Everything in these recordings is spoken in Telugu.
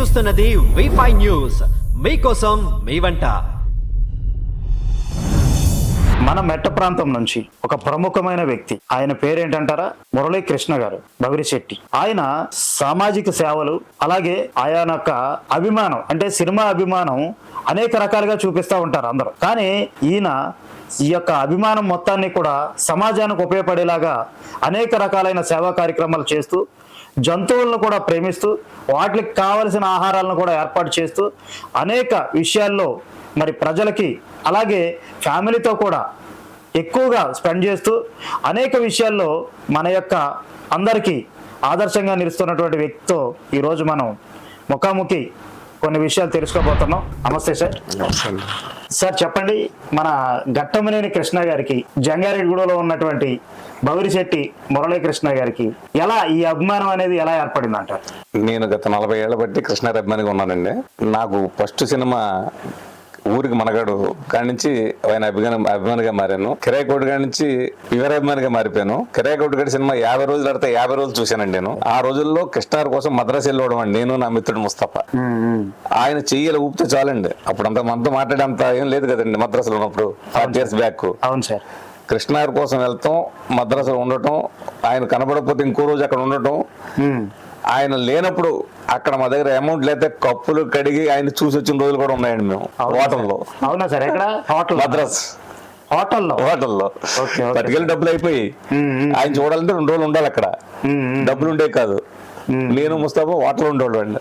చూస్తున్నది వైఫై న్యూస్ మీకోసం మీ వంట. మన మెట్ట ప్రాంతం నుంచి ఒక ప్రముఖమైన వ్యక్తి. ఆయన పేరేంటంటారా? మురళీ కృష్ణ గారు బవిరిశెట్టి ఆయన సామాజిక సేవలు అలాగే ఆయన యొక్క అభిమానం అంటే సినిమా అభిమానం అనేక రకాలుగా చూపిస్తూ ఉంటారు అందరూ. కానీ ఈయన ఈ యొక్క అభిమానం మొత్తాన్ని కూడా సమాజానికి ఉపయోగపడేలాగా అనేక రకాలైన సేవా కార్యక్రమాలు చేస్తూ జంతువులను కూడా ప్రేమిస్తూ వాటికి కావలసిన ఆహారాలను కూడా ఏర్పాటు చేస్తూ అనేక విషయాల్లో మరి ప్రజలకి అలాగే ఫ్యామిలీతో కూడా ఎక్కువగా స్పెండ్ చేస్తూ అనేక విషయాల్లో మన యొక్క అందరికీ ఆదర్శంగా నిలుస్తున్నటువంటి వ్యక్తితో ఈరోజు మనం ముఖాముఖి కొన్ని విషయాలు తెలుసుకోబోతున్నాం. నమస్తే సార్. సార్ చెప్పండి. మన ఘట్టమనేని కృష్ణ గారికి జంగారెడ్డిగూడలో ఉన్నటువంటి బౌరిశెట్టి మురళీకృష్ణ గారికి ఎలా ఈ అభిమానం అనేది ఎలా ఏర్పడింది అంటారు నేను గత నలభై ఏళ్ళ బట్టి కృష్ణారి అభిమానిగా ఉన్నానండి. నాకు ఫస్ట్ సినిమా ఊరికి మనగాడు కాడి నుంచి ఆయన అభిమాన అభిమానిగా మారాను. కిరాయకోటి కాడి నుంచి వివర అభిమానిగా మారిపోయాను. కిరాయకోటి గడి సినిమా యాభై రోజులు ఆడితే యాభై రోజులు చూశానండి నేను. ఆ రోజుల్లో కృష్ణార్ కోసం మద్రాసు వెళ్ళవడం అండి నేను నా మిత్రుడు ముస్తఫా. ఆయన చెయ్యలు ఊపితే చాలండి. అప్పుడు అంత మనతో మాట్లాడేంత ఏం లేదు కదండి మద్రాసులో ఉన్నప్పుడు. ఫార్టీ ఇయర్స్ బ్యాక్ అవును సార్. కృష్ణార్ కోసం వెళ్తాం మద్రాసులో ఉండటం ఆయన కనబడకపోతే ఇంకో రోజు అక్కడ ఉండటం. ఆయన లేనప్పుడు అక్కడ మా దగ్గర అమౌంట్ లేకపోతే కప్పులు కడిగి ఆయన చూసి వచ్చిన రోజులు కూడా ఉన్నాయండి మేము హోటల్లో. అవునా సార్? ఎక్కడ? హోటల్ మద్రాస్. హోటల్లో? హోటల్లో. పట్టుకెళ్ళి డబ్బులు అయిపోయి. ఆయన చూడాలంటే రెండు రోజులు ఉండాలి అక్కడ. డబ్బులు ఉండే కాదు. నేను ముస్తాబా హోటల్ ఉండేవాళ్ళు అండి.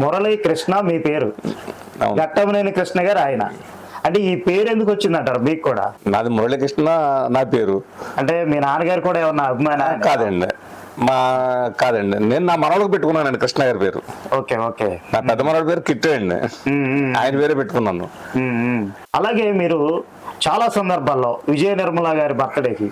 మురళీ కృష్ణ మీ పేరు. ఘట్టమనేని కృష్ణ గారు ఆయన. అంటే ఈ పేరు ఎందుకు వచ్చిందంటారు మీకు కూడా? నాది మురళీకృష్ణ నా పేరు. అంటే మీ నాన్నగారు కూడా ఏమన్నా అభిమాన కాదండి. మా కాదండి. నేను నా మనవడికి పెట్టుకున్నానండి కృష్ణ గారి పేరు. Okay okay. నా పెద్ద మనవడి పేరు కిట్టే అండి. ఆయన పేరే పెట్టుకున్నాను. అలాగే మీరు చాలా సందర్భాల్లో విజయ నిర్మల గారి బర్త్డేకి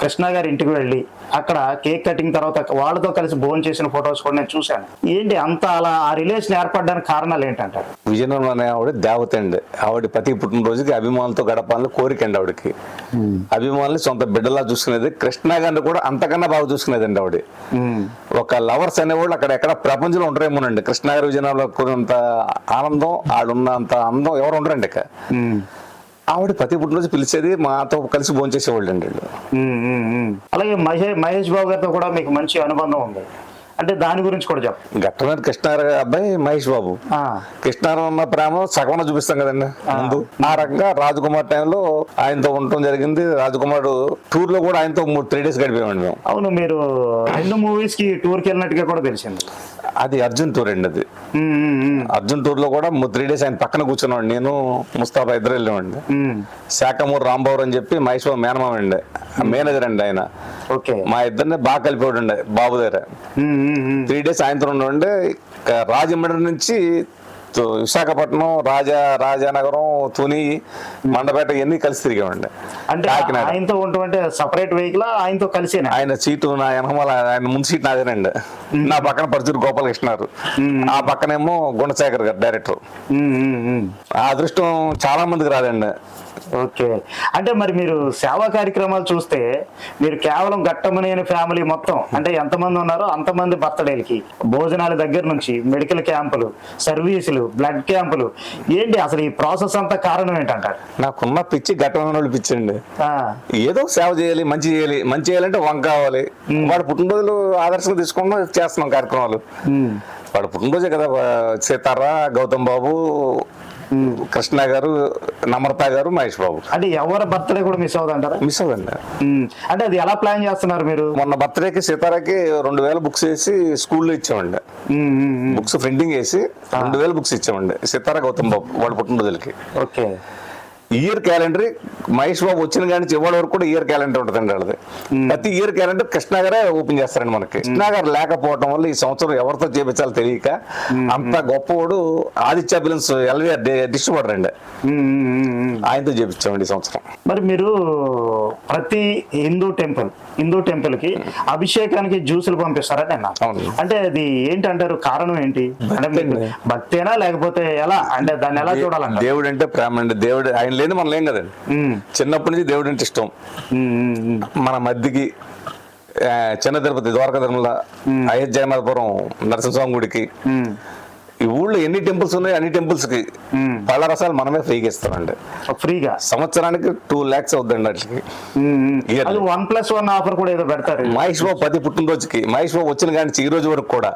కృష్ణ గారి ఇంటికి వెళ్ళి అక్కడ కేక్ కటింగ్ తర్వాత వాళ్ళతో కలిసి భోజనం చేసిన ఫొటోస్ కూడా నేను చూశాను. ఏంటి అంత అలా ఆ రిలేషన్ ఏర్పడడానికి కారణాలు ఏంటంటారు? విజయనగరం అనే ఆవిడ దేవత అండి. ఆవిడ ప్రతి పుట్టినరోజుకి అభిమానులతో గడపాలని కోరిక అండి ఆవిడకి. అభిమానులు సొంత బిడ్డలా చూసుకునేది కృష్ణ గారిని కూడా అంతకన్నా బాగా చూసుకునేదండి ఆవిడ. ఉమ్, ఒక లవర్స్ అనేవాళ్ళు అక్కడ ఎక్కడ ప్రపంచంలో ఉండరేమోనండి. కృష్ణ గారి విజయనగరంలో ఉన్నంత ఆనందం ఆడున్నంత అందం ఎవరు ఉండరండి ఇక. ఆవిడ ప్రతి పుట్టినరోజు పిలిచేది మాతో కలిసి భోంచేసేవాళ్ళు అండి. అలాగే మహేష్ మహేష్ బాబు గారితో కూడా మీకు మంచి అనుబంధం ఉంది. అంటే దాని గురించి కూడా చెప్పండి ఘట్టమైన కృష్ణ గారి అబ్బాయి మహేష్ బాబు. కృష్ణారావు ఉన్న ప్రేమ సగం చూపిస్తాం కదండి. ముందు ఆ రకంగా రాజకుమార్ టైంలో ఆయనతో ఉండటం జరిగింది. రాజకుమార్ టూర్లో కూడా ఆయనతో త్రీ డేస్ గడిపామండి మేము. అవును మీరు రెండు మూవీస్కి టూర్కి వెళ్ళినట్టుగా కూడా తెలిసింది. అది అర్జున్ టూర్ అండి అది. అర్జున్ టూర్లో కూడా త్రీ డేస్ ఆయన పక్కన కూర్చున్నాడు. నేను ముస్తాఫా ఇద్దరు వెళ్ళామండి ఉమ్. శాఖమూరు రాంబాబు అని చెప్పి మహేష్ బాబు మేనమామ అండి. మేనేజర్ అండి ఆయన. ఓకే. మా ఇద్దరిని బాగా కలిపేవాడు బాబు దగ్గర. త్రీ డేస్ సాయంత్రం ఉండండి రాజమండ్రి నుంచి విశాఖపట్నం రాజా రాజానగరం తుని మండపేట ఇవన్నీ కలిసి తిరిగామండి. అంటే ఆయనతో ఉంటుంటే సపరేట్ వెహికల్ ఆయనతో కలిసేనా? ఆయన సీటు నా వెనకమాల ఆయన ముందు సీట్ నాదేనండి. నా పక్కన పరుచూరు గోపాలకృష్ణ గారు ఆ పక్కనేమో గుణశేఖర్ గారు డైరెక్టర్. ఆ అదృష్టం చాలా మందికి రాదండి. ఓకే. అంటే మరి మీరు సేవా కార్యక్రమాలు చూస్తే మీరు కేవలం గట్టమనేని ఫ్యామిలీ మొత్తం అంటే ఎంతమంది ఉన్నారో అంతమంది బర్త్డేలకి భోజనాల దగ్గర నుంచి మెడికల్ క్యాంపులు సర్వీసులు బ్లడ్ క్యాంపులు. ఏంటి అసలు ఈ ప్రాసెస్ అంతా కారణం ఏంటంటారు? నాకున్న పిచ్చి ఘట్టమైన వాళ్ళు పిచ్చి అండి ఏదో సేవ చేయాలి మంచి చేయాలి మంచి చేయాలంటే వంక కావాలి. వాడు పుట్టినరోజులు ఆదర్శంగా తీసుకున్నాం చేస్తున్నాం కార్యక్రమాలు. వాడు పుట్టినరోజే కదా సీతారా గౌతమ్ బాబు కృష్ణ గారు నమ్రత గారు మహేష్ బాబు. అంటే ఎవరి బర్త్డే కూడా మిస్ అవుతుంటారా మిస్ అవ్వండి అంటే అది ఎలా ప్లాన్ చేస్తున్నారు మీరు? మొన్న బర్త్డేకి సీతారాకి రెండు వేల బుక్స్ వేసి స్కూల్లో ఇచ్చామండి. బుక్స్ ప్రింటింగ్ వేసి రెండు వేల బుక్స్ ఇచ్చామండి. సీతారా గౌతమ్ బాబు వాళ్ళ పుట్టినరోజులకి. Okay. Year calendar Mahesh Babu వచ్చిన కానీ ఇవాళ వరకు కూడా ఇయర్ క్యాలెండర్ ఉంటుందండి వాళ్ళది. ప్రతి ఇయర్ క్యాలెండర్ కృష్ణ గారే ఓపెన్ చేస్తారండి మనకి. కృష్ణ గారు లేకపోవడం వల్ల ఈ సంవత్సరం ఎవరితో చేపించాలో తెలియక అంత గొప్పవాడు ఆదిత్య ఫిలిమ్స్ ఎల్వీఆర్ డిస్ట్రిబ్యూటర్ అండి. ఆయనతో చేపించామండి ఈ సంవత్సరం. మరి మీరు ప్రతి హిందూ టెంపుల్ హిందూ టెంపుల్కి అభిషేకానికి జ్యూసులు పంపిస్తారని నేను. అంటే అది ఏంటంటారు కారణం ఏంటి? అంటే భక్తేనా లేకపోతే ఎలా? అంటే దాన్ని ఎలా చూడాలంట దేవుడు అంటే ప్రేమ అండి. దేవుడు ఆయన లేని మనం లేం కదండి. చిన్నప్పటి నుంచి దేవుడు అంటే ఇష్టం. మన మధ్యకి చిన్న తిరుపతి ద్వారకా తిరుమల అయోధ్య జగన్నాథపురం నరసింహస్వామి గుడికి ఈ ఊళ్ళో ఎన్ని టెంపుల్స్ ఉన్నాయి అన్ని టెంపుల్స్కి పళ్ళ రసాలు మనమే ఫ్రీగా ఇస్తామండి. ఫ్రీగా? సంవత్సరానికి టూ ల్యాక్స్ అవుతుందండి వాటికి. వన్ ప్లస్ వన్ ఆఫర్ కూడా ఏదో పెడతారు మహేష్ బాబు ప్రతి పుట్టినరోజుకి మహేష్ బాబు వచ్చిన కానీ ఈ రోజు వరకు కూడా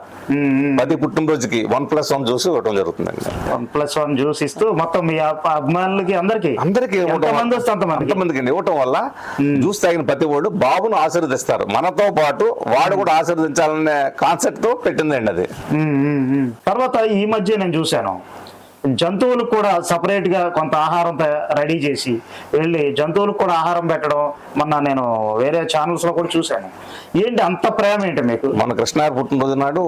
ప్రతి పుట్టినరోజుకి వన్ ప్లస్ వన్ జ్యూస్ ఇవ్వడం జరుగుతుందండి. వన్ ప్లస్ వన్ జ్యూస్ ఇస్తూ మొత్తం మీ అభిమానులకి అందరికి? అందరికి అంతమందికి ఇవ్వటం వల్ల జ్యూస్ తాగిన ప్రతి వాడు బాబును ఆశీర్వదిస్తారు. మనతో పాటు వాడు కూడా ఆశీర్వదించాలనే కాన్సెప్ట్తో పెట్టిందండి అది. తర్వాత ఈ మధ్య నేను చూశాను. జంతువులకు కూడా సపరేట్గా కొంత ఆహారం రెడీ చేసి వెళ్ళి జంతువులకు కూడా ఆహారం పెట్టడం మొన్న నేను వేరే ఛానల్స్లో కూడా చూశాను. ఏంటి అంత ప్రేమ ఏంటి మీకు? మన కృష్ణార్ పుట్టినరోజు నాడు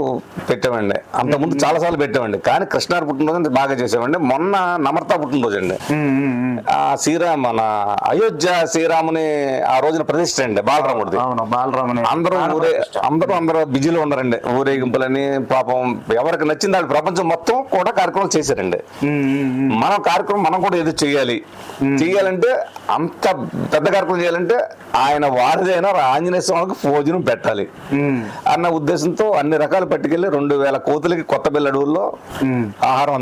పెట్టామండి. అంత ముందు చాలా సార్లు పెట్టామండి. కానీ కృష్ణార్ పుట్టినరోజు బాగా చేసామండి. మొన్న నమ్రత పుట్టినరోజు అండి. శ్రీరామ్ మన అయోధ్య శ్రీరాముని ఆ రోజున ప్రతిష్ట అండి బాలరాముడిది. అవును బాలరామని అందరూ ఊరే అందరూ అందరూ బిజీలో ఉన్నారండి. ఊరేగింపులని పాపం ఎవరికి నచ్చింది వాళ్ళు ప్రపంచం మొత్తం కూడా కార్యక్రమం చేశారండి. మనం కార్యక్రమం మనం కూడా ఏదో చేయాలి చేయాలంటే అంత పెద్ద కార్యక్రమం చేయాలంటే ఆయన వారిదైనా ఆంజనేయ స్వామికి భోజనం పెట్టాలి. అన్న ఉద్దేశంతో అన్ని రకాలు పట్టుకెళ్ళి రెండు వేల కోతులకి కొత్త బిల్ల అడవుల్లో ఆహారం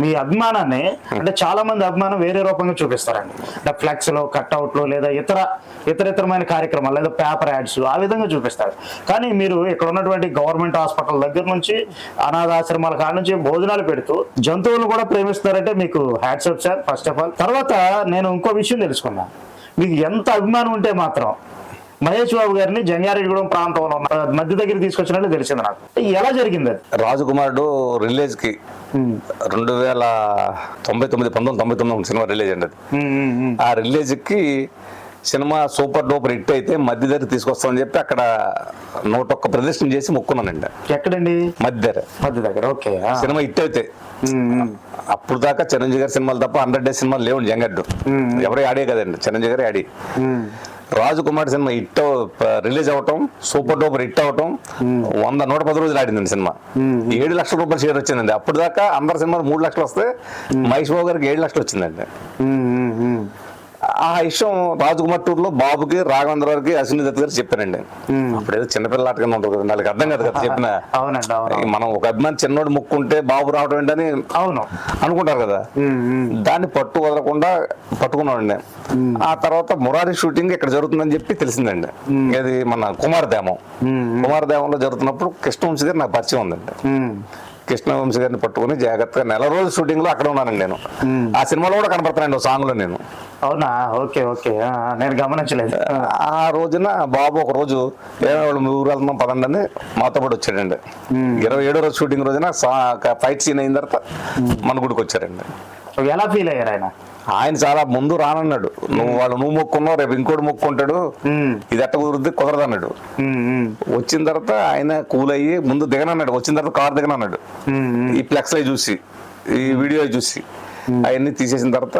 మీ అభిమానాన్ని అంటే చాలా మంది అభిమానం వేరే రూపంగా చూపిస్తారండి. అంటే ఫ్లెక్స్లో కట్అవుట్లు లేదా ఇతర ఇతర ఇతరమైన కార్యక్రమాలు లేదా పేపర్ యాడ్స్ ఆ విధంగా చూపిస్తారు. కానీ మీరు ఇక్కడ ఉన్నటువంటి గవర్నమెంట్ హాస్పిటల్ దగ్గర నుంచి అనాథాశ్రమాల కాడ నుంచి భోజనాలు పెడుతూ జంతువులను కూడా ప్రేమిస్తారంటే మీకు hats off sir first of all తర్వాత నేను ఇంకో విషయం తెలుసుకున్నా. మీకు ఎంత అభిమానం ఉంటే మాత్రం మహేష్ బాబు గారిని జంగారెడ్డిగూడెం ప్రాంతంలో ఉన్న మధ్య దగ్గర తీసుకొచ్చినట్టు తెలిసింది నాకు. ఎలా జరిగింది అది? రాజకుమారుడు రిలీజ్కి రెండు వేల తొంభై తొమ్మిది పంతొమ్మిది తొంభై తొమ్మిది సినిమా రిలీజ్ అండి అది. ఆ రిలీజ్కి సినిమా సూపర్ డూపర్ హిట్ అయితే మధ్య దగ్గర తీసుకొస్తామని చెప్పి అక్కడ నూట ఒక్క ప్రదర్శన చేసి మొక్కున్నానండి. ఎక్కడండి? మధ్య దగ్గర. మధ్య దగ్గర ఓకే. సినిమా హిట్ అయితే. అప్పుడు దాకా చిరంజీవి గారి సినిమాలు తప్ప హండ్రెడ్ డేస్ సినిమాలు లేవు జంగడ్డు. ఎవరు ఆడే కదండి చిరంజీవి గారే ఆడి రాజకుమార్ సినిమా హిట్ రిలీజ్ అవటం సూపర్ డూపర్ హిట్ అవటం వంద నూట పది రోజులు ఆడిందండి సినిమా. ఏడు లక్షల రూపాయలు షేర్ వచ్చిందండి. అప్పుడు దాకా అందరి సినిమాలు మూడు లక్షలు వస్తే మహేష్ బాబు గారికి ఏడు లక్షలు వచ్చిందండి. ఆ విషయం రాజకుమార్ టూర్లో బాబుకి రాఘవేంద్ర గారికి అశ్విని దత్ గారు చెప్పానండి అప్పుడు ఏదో చిన్నపిల్ల ఆటగానే ఉంటుంది కదా వాళ్ళకి అర్థం కాదు కదా చెప్పిన. అవునండి అవును మనం ఒక అభిమాని చిన్నోడు ముక్కుంటే బాబు రావడం ఏంటని అవును. అనుకుంటారు కదా. దాన్ని పట్టు వదలకుండా పట్టుకున్నాడండి. ఆ తర్వాత మురారి షూటింగ్ ఇక్కడ జరుగుతుందని చెప్పి తెలిసిందండి. ఇది మన కుమారదేమం. కుమారదేమంలో జరుగుతున్నప్పుడు కృష్ణవంశీ గారు నాకు పరిచయం ఉందండి. కృష్ణవంశీ గారిని పట్టుకుని జాగ్రత్తగా నెల రోజుల షూటింగ్లో అక్కడ ఉన్నానండి నేను. ఆ సినిమాలో కూడా కనపడుతున్నాను సాంగ్లో నేను. అవునా? Okay okay. నేను గమనించలేదు. ఆ, రోజున బాబు ఒక రోజు ఏమో మీ ఊరు వెళ్తున్నాం పదండి అని మాతో పాటు వచ్చాడండి. ఇరవై ఏడో రోజు షూటింగ్ రోజున ఫైట్ సీన్ అయిన తర్వాత మన గుడికి వచ్చారండి. ఎలా ఫీల్ అయ్యారు ఆయన? ఆయన చాలా ముందు రానన్నాడు. నువ్వు వాళ్ళు నువ్వు మొక్కున్నావు రేపు ఇంకోటి మొక్కుంటాడు. ఇది ఎట్ట కుదురుద్ది? కుదరదు అన్నాడు వచ్చిన తర్వాత ఆయన కూల్ అయ్యి ముందు దిగనన్నాడు. వచ్చిన తర్వాత కార్ దిగనన్నాడు. ఈ ఫ్లెక్స్ చూసి ఈ వీడియో చూసి అవన్నీ తీసేసిన తర్వాత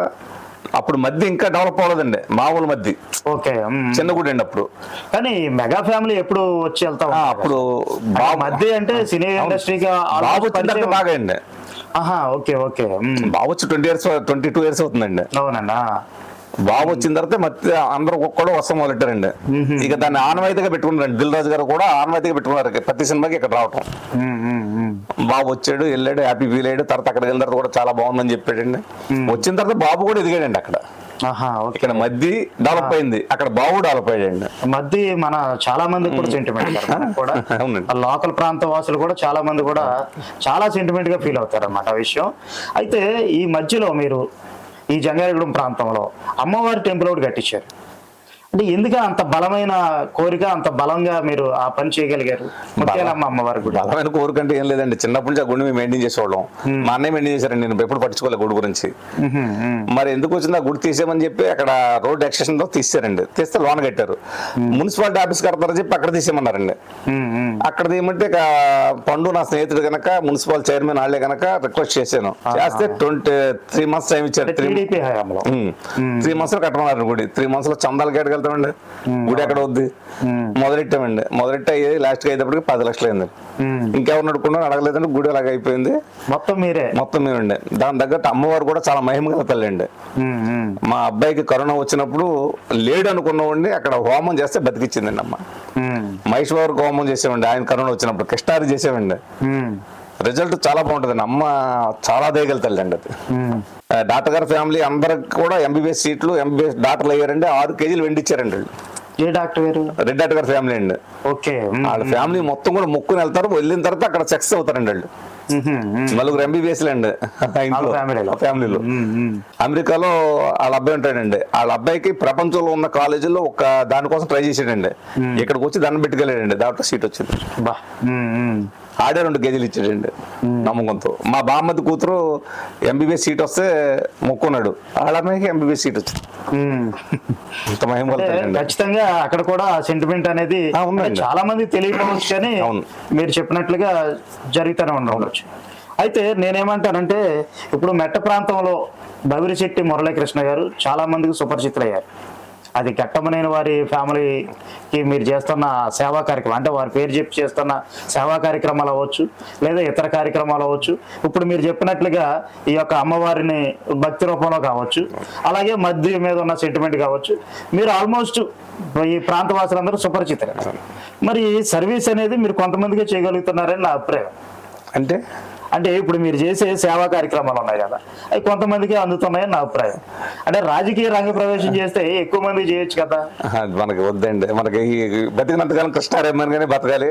అప్పుడు మధ్య ఇంకా డెవలప్ అవ్వలేదండి. మామూలు మధ్య. ఓకే. చిన్న గుడి అండి అప్పుడు. కానీ మెగా ఫ్యామిలీ ఎప్పుడు వచ్చి వెళ్తా అప్పుడు మధ్య అంటే సినీ ఇండస్ట్రీగా బాగా అండి ఆహా ఓకే ఓకే. బాబు వచ్చి twenty years twenty two years అవుతుందండి. అవునండి. బాబు వచ్చిన తర్వాత మధ్య అందరూ ఒక్కడు వస్తాం మొదలెట్టారండి. ఇక దాన్ని ఆనవాయితీగా పెట్టుకున్నారండి. దిల్ రాజు గారు కూడా ఆనవాయితీగా పెట్టుకున్నారు. ప్రతి సినిమాకి ఇక్కడ రావటం. బాబు వచ్చాడు వెళ్ళాడు హ్యాపీ ఫీల్ అయ్యాడు. తర్వాత అక్కడికి వెళ్ళిన తర్వాత కూడా చాలా బాగుందని చెప్పాడండి. వచ్చిన తర్వాత బాబు కూడా ఎదిగాడండి అక్కడ. ఇక్కడ మధ్య డెవలప్ అయింది అక్కడ బావు డెవలప్ అయ్యాయండి మధ్య మన చాలా మంది కూడా సెంటిమెంట్ కూడా. లోకల్ ప్రాంత వాసులు కూడా చాలా మంది కూడా చాలా సెంటిమెంట్గా ఫీల్ అవుతారు అన్నమాట ఆ విషయం. అయితే ఈ మధ్యలో మీరు ఈ జంగారెగూడెం ప్రాంతంలో అమ్మవారి టెంపుల్ ఒకటి కట్టించారు. అంటే ఎందుకు అంత బలమైన కోరిక అంత బలంగా మీరు ఆ పని చేయగలిగారు? ముత్యాలమ్మ అమ్మవారి గుడి. బలమైన కోరికంటే ఏం లేదండి. చిన్నప్పటి నుంచి ఆ గుడిని మేము మెయింటైన్ చేసేవాళ్ళం. మా అన్నయ్య మెయింటైన్ చేశారండి. నేను ఎప్పుడు పట్టించుకోలే గుడి గురించి. మరి ఎందుకు వచ్చింది ఆ గుడి తీసేయమని చెప్పి అక్కడ రోడ్ ఎక్స్టెన్షన్తో తీసారండి తీస్తే లోన్ కట్టారు. మున్సిపాలిటీ ఆఫీస్ కడతారని చెప్పి అక్కడ తీసేయమన్నారండి. అక్కడ ఏమంటే పండు నా స్నేహితుడు కనుక మున్సిపల్ చైర్మన్ వాళ్ళే కనుక రిక్వెస్ట్ చేశాను. చేస్తే ట్వంటీ త్రీ మంత్స్ టైం ఇచ్చారు. త్రీ మంత్స్లో కట్టమన్నారు గుడి. త్రీ మంత్స్లో చందాలు కేటకెళ్తామండి గుడి ఎక్కడ వద్ది మొదలెట్టామండి. మొదలెట్టి అయ్యేది లాస్ట్కి అయ్యేటప్పటికి పది లక్షలు అయింది. ఇంకెవరు నడుపుకున్నా అడగలేదండి గుడి అలాగ అయిపోయింది. మొత్తం మీరే? మొత్తం మేమండి. దాని తగ్గట్టు అమ్మవారు కూడా చాలా మహిమ గల తల్లి అండి. మా అబ్బాయికి కరోనా వచ్చినప్పుడు లేడు అనుకున్నవాడిని అక్కడ హోమం చేస్తే బతికిచ్చిందండి అమ్మ. మ్మ్, మహేశ్వర్ హోమం చేసామండి ఆయన కరోనా వచ్చినప్పుడు కృష్ణారి చేసామండి రిజల్ట్ చాలా బాగుంటుందండి. అమ్మ చాలా దేగల తల్లి అండి అది. డాక్టర్ గారి ఫ్యామిలీ అందరికి కూడా ఎంబీబీఎస్ సీట్లు ఎంబీబీఎస్ డాక్టర్లు అయ్యారండి. ఆరు కేజీలు వెండి ఇచ్చారండి వాళ్ళు. ఏ డాక్టర్ గారు రెడ్ డాక్టర్ గారి ఫ్యామిలీ అండి. ఓకే. వాళ్ళ ఫ్యామిలీ మొత్తం కూడా మొక్కుని వెళ్తారు వెళ్ళిన తర్వాత అక్కడ సక్సెస్ అవుతారండి వాళ్ళు. నలుగురు ఎంబీబీఎస్ అండి. ఫ్యామిలీలో. అమెరికాలో వాళ్ళ అబ్బాయి ఉంటాడండి. వాళ్ళ అబ్బాయికి ప్రపంచంలో ఉన్న కాలేజీల్లో ఒక దానికోసం ట్రై చేసాడండి ఇక్కడికి వచ్చి దండం పెట్టుకెళ్ళాడండి. డాక్టర్ సీట్ వచ్చింది. బా. ఆడే రెండు కేజీలు ఇచ్చాడండి నమ్మకంతో. మా బామ్మది కూతురు ఎంబీబీఎస్ సీట్ వస్తే మొక్కున్నాడు. అమ్మాయికి ఎంబీబీఎస్ సీట్ వచ్చింది. ఇంత ఖచ్చితంగా అక్కడ కూడా సెంటిమెంట్ అనేది చాలా మంది తెలియకపోవచ్చు కానీ. మీరు చెప్పినట్లుగా జరుగుతూనే ఉండవచ్చు. అయితే నేనేమంటానంటే ఇప్పుడు మెట్ట ప్రాంతంలో బవిరిశెట్టి మురళీకృష్ణ గారు చాలా మందికి సుపరిచితులయ్యారు. అది ఘట్టమనేని వారి ఫ్యామిలీకి మీరు చేస్తున్న సేవా కార్యక్రమం అంటే వారి పేరు చెప్పి చేస్తున్న సేవా కార్యక్రమాలు అవ్వచ్చు లేదా ఇతర కార్యక్రమాలు అవ్వచ్చు. ఇప్పుడు మీరు చెప్పినట్లుగా ఈ యొక్క అమ్మవారిని భక్తి రూపంలో కావచ్చు అలాగే మధ్య మీద ఉన్న సెంటిమెంట్ కావచ్చు. మీరు ఆల్మోస్ట్ ఈ ప్రాంత వాసులందరూ సుపరిచితులే. మరి ఈ సర్వీస్ అనేది మీరు కొంతమందికి చేయగలుగుతున్నారని నా అభిప్రాయం. అంటే? అంటే ఇప్పుడు మీరు చేసే సేవా కార్యక్రమాలు ఉన్నాయి కదా అవి కొంతమందికి అందుతున్నాయని నా అభిప్రాయం. అంటే రాజకీయ రంగ ప్రవేశం చేస్తే ఎక్కువ మంది చేయొచ్చు కదా. మనకి వద్దండి. మనకి బతికినంతకాలం కృష్ణారి అభిమానిగానే బతకాలి.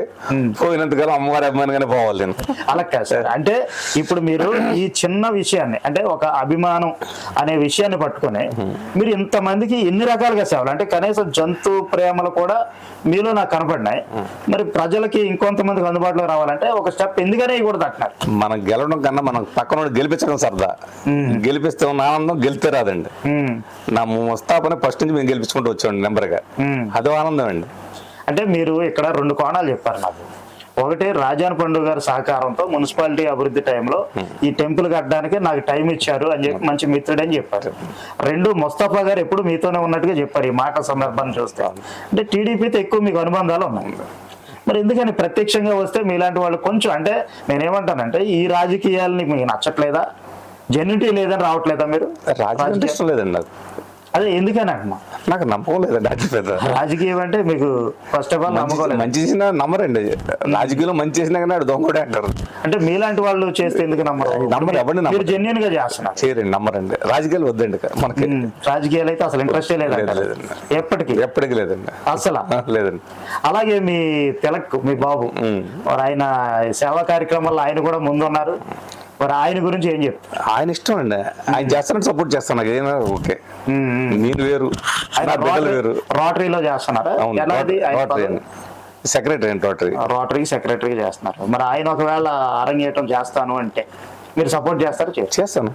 పోయినంతకాలం అమ్మవారి అభిమానిగానే పోవాలి అలా కాదు సార్. అంటే ఇప్పుడు మీరు ఈ చిన్న విషయాన్ని అంటే ఒక అభిమానం అనే విషయాన్ని పట్టుకొని మీరు ఇంతమందికి ఎన్ని రకాలుగా సేవలు అంటే కనీసం జంతు ప్రేమలు కూడా మీలో నాకు కనపడినాయి. మరి ప్రజలకి ఇంకొంతమందికి అందుబాటులో రావాలంటే ఒక స్టెప్ ఎందుకనే కూడా అంటున్నారు. మనం గెలవడం కన్నా మనం పక్కన గెలిపించడం సరదా. గెలిపిస్తే ఉన్న ఆనందం గెలితే రాదండి. నా ముస్తాపని ఫస్ట్ నుంచి మేము గెలిపించుకుంటూ వచ్చామండి నెంబర్గా. అదో ఆనందం అండి. అంటే మీరు ఇక్కడ రెండు కోణాలు చెప్పారు నాకు. ఒకటి రాజాన్ పండుగ గారి సహకారంతో మున్సిపాలిటీ అభివృద్ధి టైంలో ఈ టెంపుల్ కట్టడానికి నాకు టైం ఇచ్చారు అని చెప్పి మంచి మిత్రుడు అని చెప్పారు. రెండు ముస్తఫా గారు ఎప్పుడు మీతోనే ఉన్నట్టుగా చెప్పారు ఈ మాట సందర్భాన్ని చూస్తే. అంటే టీడీపీతో ఎక్కువ మీకు అనుబంధాలు ఉన్నాయి. మరి ఎందుకని ప్రత్యక్షంగా వస్తే మీలాంటి వాళ్ళు కొంచెం అంటే నేనేమంటానంటే ఈ రాజకీయాలని మీకు నచ్చట్లేదా? జెన్యుటీ లేదని రావట్లేదా మీరు? రాజకీయం లేదండి నాకు. అదే ఎందుకని అంటున్నా నాకు నమ్మకం లేదండి అది పెద్ద రాజకీయం అంటే మీకు ఫస్ట్ ఆఫ్ ఆల్ నమ్మకం మంచి చేసినా నమ్మరండి. రాజకీయంలో మంచి చేసినా కానీ ఆడు దొంగడే అంటారు. అంటే మీలాంటి వాళ్ళు చేస్తే ఎందుకు నమ్మరు? నమ్మరు, ఎవరిని నమ్మరు. జెన్యున్గా చేస్తున్నారు. చేయరండి నమ్మరండి. రాజకీయాలు వద్దండి మనకి. రాజకీయాలు అయితే అసలు ఇంట్రెస్టే లేదు లేదు, లేదండి. ఎప్పటికీ? ఎప్పటికీ లేదండి. అసలు? లేదండి. అలాగే మీ తిలక్ మీ బాబు ఆయన సేవా కార్యక్రమాల్లో ఆయన కూడా ముందున్నారు. మరి ఆయన గురించి ఏం చెప్తారు ఆయన ఇష్టం అండి ఆయన చేస్తానని సపోర్ట్ చేస్తాను నాకు. ఓకే. నేను వేరు. ఆయన నా బిడ్డలు వేరు. రోటరీ- రోటరీలో చేస్తున్నారా? అవును రోటరీ సెక్రటరీ రోటరీ. రోటరీకి సెక్రటరీగా చేస్తున్నారు. మరి ఆయన ఒకవేళ అరంగేయటం చేస్తాను అంటే మీరు సపోర్ట్ చేస్తారు చేస్తాను.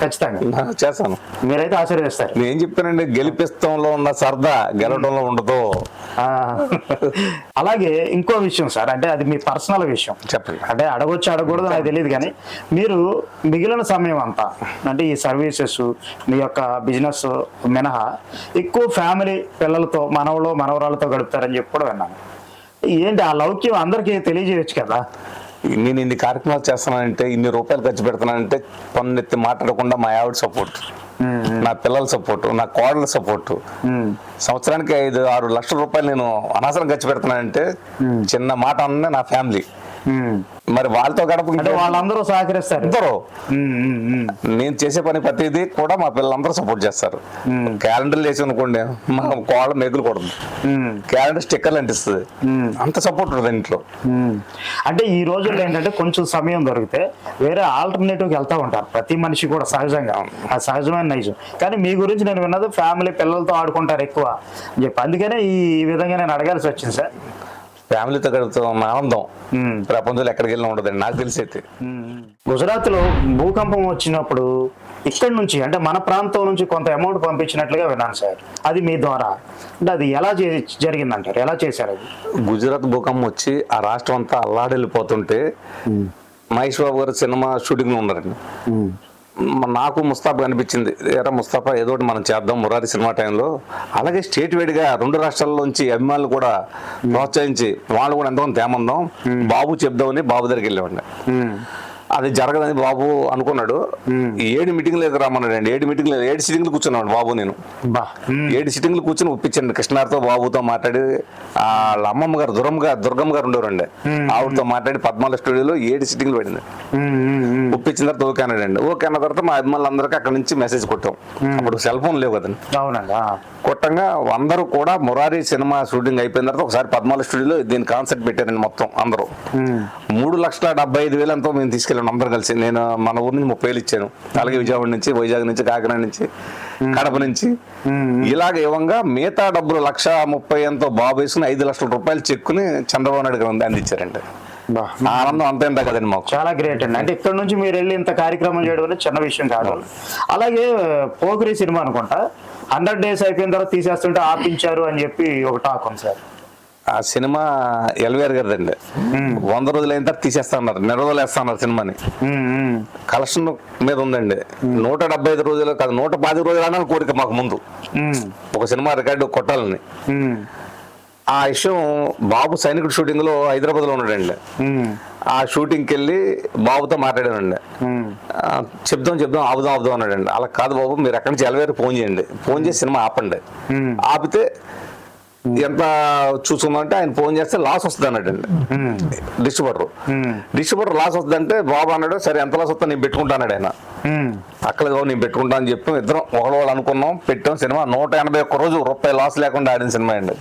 ఖచ్చితంగా. చేస్తాను. మీరైతే ఆశీర్వదిస్తారు. నేను ఏం చెప్పానండి గెలిపిస్తంలో ఉన్న సరదా గెలవడంలో ఉండదు. అలాగే ఇంకో విషయం సార్ అంటే అది మీ పర్సనల్ విషయం. చెప్పండి. అంటే అడగొచ్చు అడగకూడదు నాకు తెలియదు కానీ మీరు మిగిలిన సమయం అంతా అంటే ఈ సర్వీసెస్ మీ యొక్క బిజినెస్ మినహా ఎక్కువ ఫ్యామిలీ పిల్లలతో మనవలో మనవరాలతో గడుపుతారని చెప్పి కూడా విన్నాను. ఏంటి ఆ లౌక్యం అందరికీ తెలియజేయచ్చు కదా? నేను ఇన్ని కార్యక్రమాలు చేస్తున్నానంటే ఇన్ని రూపాయలు ఖర్చు పెడుతున్నానంటే పన్నెత్తి మాట్లాడకుండా మా ఆవిడ సపోర్ట్ నా పిల్లల సపోర్ట్ నా కోడల సపోర్ట్ సంవత్సరానికి ఐదు ఆరు లక్షల రూపాయలు నేను అనవసరం ఖర్చు పెడుతున్నానంటే చిన్న మాట అన్న నా ఫ్యామిలీ. మరి వాళ్ళతో గడప వాళ్ళందరూ సహకరిస్తారు. ఇద్దరు. నేను చేసే పని ప్రతిదీ కూడా మా పిల్లలందరూ సపోర్ట్ చేస్తారు. మ్మ్. క్యాలెండర్ వేసి అనుకోండి మా కోళ్ళ మెగులు కొడుతుంది. క్యాలెండర్ స్టిక్కర్లు అంటిస్తుంది. అంత సపోర్ట్ ఉంటుంది ఇంట్లో. అంటే ఈ రోజుల్లో ఏంటంటే కొంచెం సమయం దొరికితే వేరే ఆల్టర్నేటివ్కి వెళ్తా ఉంటారు. ప్రతి మనిషి కూడా సహజంగా. ఆ సహజమైన నైజం. కానీ మీ గురించి నేను విన్నది ఫ్యామిలీ పిల్లలతో ఆడుకుంటారు ఎక్కువ అని చెప్పి. అందుకనే ఈ విధంగా నేను అడగాల్సి వచ్చింది సార్. ఫ్యామిలీతో గడుపుతాం ఆనందం. ప్రపంచంలో ఎక్కడికి వెళ్ళినా ఉండదండి. నాకు తెలిసి అయితే గుజరాత్లో భూకంపం వచ్చినప్పుడు ఇక్కడ నుంచి అంటే మన ప్రాంతం నుంచి కొంత అమౌంట్ పంపించినట్లుగా విన్నాను సార్. అది మీ ద్వారా. అంటే అది ఎలా జరిగిందంటారు? ఎలా చేశారు అది? గుజరాత్ భూకంపం వచ్చి ఆ రాష్ట్రం అంతా అల్లాడెళ్ళిపోతుంటే మహేష్ బాబు గారు సినిమా షూటింగ్లో ఉన్నారండి నాకు ముస్తాఫా అనిపించింది ఎరా ముస్తాఫా ఏదో ఒకటి మనం చేద్దాం మురారి సినిమా టైంలో. అలాగే స్టేట్ వేడిగా రెండు రాష్ట్రాల్లోంచి అభిమానులు కూడా ప్రోత్సహించి వాళ్ళు కూడా ఎంతమంది తేమందాం బాబు చెప్దామని బాబు దగ్గరికి వెళ్ళేవాడిని. అది జరగదని బాబు అనుకున్నాడు. ఏడు మీటింగ్లు ఎదురు రమ్మన్నాడు అండి ఏడు మీటింగ్లు ఏడు సిట్టింగ్లు కూర్చున్నాడు బాబు నేను. ఏడు సిట్టింగ్లు కూర్చొని ఒప్పించండి. కృష్ణార్తో బాబుతో మాట్లాడి వాళ్ళ అమ్మమ్మ గారు దుర్గమ్మ గారు దుర్గమ్మ గారు ఉండేవారండి. ఆవిడతో మాట్లాడి పద్మాల స్టూడియోలో ఏడు సిట్టింగ్లు పడింది ఒప్పించిన తర్వాత ఓకే అన్నాడండి. ఓకే అన్న తర్వాత మా అభిమానులందరికీ అక్కడ నుంచి మెసేజ్ కొట్టాం. అప్పుడు సెల్ ఫోన్ లేవు కదండి. అవునండి. కొట్టంగా అందరూ కూడా మురారి సినిమా షూటింగ్ అయిపోయిన తర్వాత ఒకసారి పద్మాల స్టూడియోలో దీని కాన్సెప్ట్ పెట్టారండి మొత్తం అందరూ. మూడు లక్షల డెబ్బై ఐదు వేలు ఎంతో మేము తీసుకెళ్ళాం. అందరం కలిసి నేను మన ఊరి నుంచి ముప్పై వేలు ఇచ్చాను. అలాగే విజయవాడ నుంచి వైజాగ్ నుంచి కాకినాడ నుంచి కడప నుంచి. ఇలాగ ఇవ్వంగా మిగతా డబ్బులు లక్ష ముప్పై ఎంతో బాబు వేసుకుని ఐదు లక్షల రూపాయలు చెక్కుని చంద్రబాబు నాయుడు గారు అందించారండి ఆనందం అంత ఎంత కదండి మాకు. చాలా గ్రేట్ అండి. అంటే ఇక్కడ నుంచి మీరు వెళ్ళి ఇంత కార్యక్రమం చేయడం అనేది చిన్న విషయం కాదు. అలాగే పోకిరి సినిమా అనుకుంటా. హండ్రెడ్ డేస్ అయిపోయిన తర్వాత తీసేస్తుంటే ఆపించారు అని చెప్పి ఒక టాక్ ఉంది సార్. ఆ సినిమా ఎల్వేర్ గారిదండి. వంద రోజులు అయిన తర్వాత తీసేస్తా అన్నారు నెల రోజులు వేస్తా అన్నారు సినిమాని కలెక్షన్ మీద ఉందండి. నూట డెబ్బై ఐదు రోజులు కాదు నూట పాతి రోజులు అన్న కోరిక మాకు ముందు. ఒక సినిమా రికార్డు కొట్టాలని. ఆ విషయం బాబు సైనికుడు షూటింగ్లో హైదరాబాద్లో ఉన్నాడండి ఆ షూటింగ్కి వెళ్ళి బాబుతో మాట్లాడానండి. చెప్దాం చెప్దాం ఆపుదాం ఆపుదాం అన్నాడండి. అలా కాదు బాబు మీరు ఎక్కడి నుంచి ఎలవేరు ఫోన్ చేయండి. ఫోన్ చేసి సినిమా ఆపండి. ఆపితే ఎంత చూసుకుందంటే ఆయన ఫోన్ చేస్తే లాస్ వస్తుంది అన్నాడండి. ఉమ్, డిస్ట్రిబ్యూటర్. డిస్ట్రిబ్యూటర్ లాస్ వస్తుందంటే బాబు అన్నాడు సరే ఎంత లాస్ వస్తా నేను పెట్టుకుంటా అన్నాడు ఆయన అక్కడ నేను పెట్టుకుంటా అని చెప్పి ఇద్దరం ఒకడు వాళ్ళు అనుకున్నాం పెట్టాం సినిమా. నూట ఎనభై ఒక్క రోజు రూపాయి లాస్ లేకుండా ఆడిన సినిమా అండి.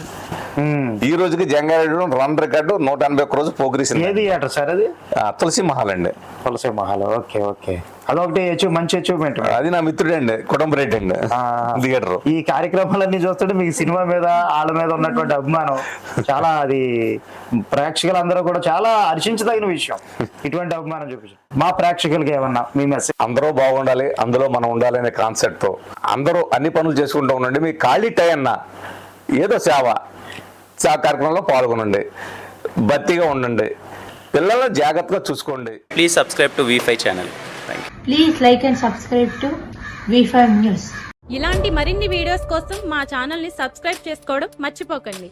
ఈ రోజుకి జంగారెడ్డి రన్ రికార్డు నూట ఎనభై ఒక్క రోజు పోగిరి ఏ సినిమా థియేటర్ సార్ అది? తులసి మహల్ అండి. Tulasi Mahal okay okay. అదొకటి అచీవ్ మంచి అచీవ్మెంట్ అది నా మిత్రుడే అండి కుటుంబ రెడ్డి అండి. థియేటర్. ఈ కార్యక్రమాలన్నీ చూస్తుంటే మీకు సినిమా మీద వాళ్ళ మీద ఉన్నటువంటి అభిమానం చాలా అది ప్రేక్షకులందరూ కూడా చాలా హర్షించదగిన విషయం. ఇటువంటి అభిమానం చూపించారు మా ప్రేక్షకులకి ఏమన్నా మీ మెసేజ్ అందరూ బాగుండాలి అందులో మనం ఉండాలి అనే కాన్సెప్ట్తో అందరూ అన్ని పనులు చేసుకుంటూ ఉండండి. మీ ఖాళీ టైం అన్న ఏదో సేవ. సేవ కార్యక్రమంలో పాల్గొనండి భర్తీగా ఉండండి పిల్లలను జాగ్రత్తగా చూసుకోండి Please subscribe to V5 channel. Thank you. Please like and subscribe to V5 News. ఇలాంటి మరిన్ని వీడియోస్ కోసం మా ఛానల్ని సబ్స్క్రైబ్ చేసుకోవడం మర్చిపోకండి